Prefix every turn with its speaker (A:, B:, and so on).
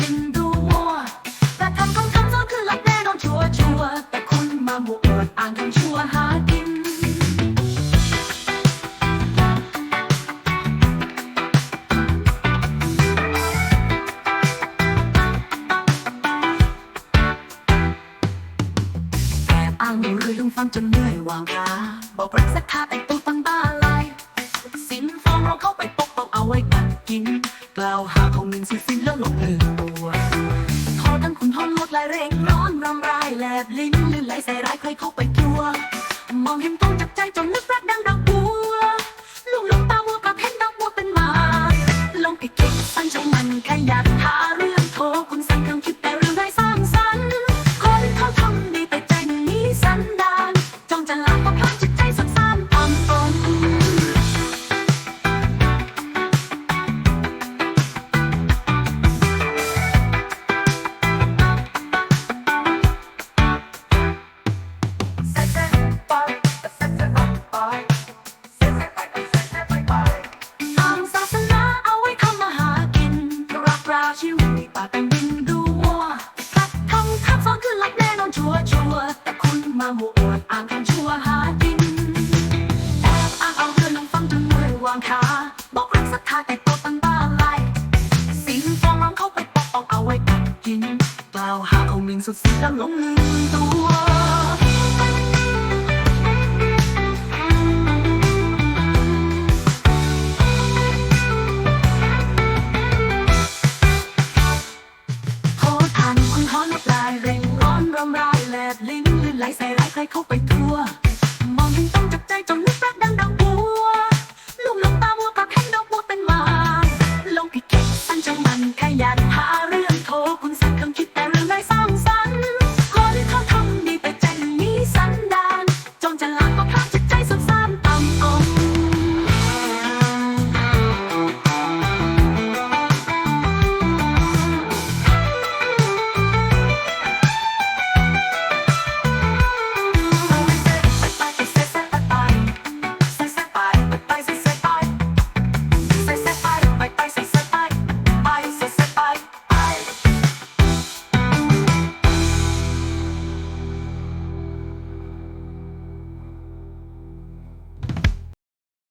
A: ดึงดูมัวแต่ทำของคำโทษคือหลักแน่นอนชัวชัวแต่คุณมาบวกเอิดอ่านคำชัวหากินอางรื่องฟังจนเหนื่อยวางกาบอกรักสักคาแต่งตัวฟังบ้าลายสินฟองเราเขาไปปกป้องเอาไว้กัดกิน กล่าวหาของมินสิสินแล้วหลงเลื แลดลายเร่งร้อนรำไรแลบลิ้นลื่นไหลใส่ร้ายใครเข้าไปกลัว มองเห็นต้องจับใจจนนึกรักดังดอกบัวลุงลงตาวัวกับเห็นดอกบัวเป็นมาลงไปเก็บสั้นใจมันขยันหา ชิวป่าแต่งดินดูมัวตัดทองทับซ้อนขึ้นหลับแน่นอนชัวชัวแต่คุณมาหัวอวดอ่านคำชัวหากินแอบอ้างเอาเพื่องลงฟังจนมือวางขาบอกรักศรัทธาแต่ตัวตั้งบ้าลายสิ่งฟ้องร้องเข้าไปปกป้อกเอาไว้กัดกินกล่าวหาเอาหมิ่นสุดสีแล้วหลงลืมตัว ษทานร้อนปลายเร่งร้อนรำไรายแลบลิ้นลื่นไหลใส่ร้ายใครเข้าไปทั่ว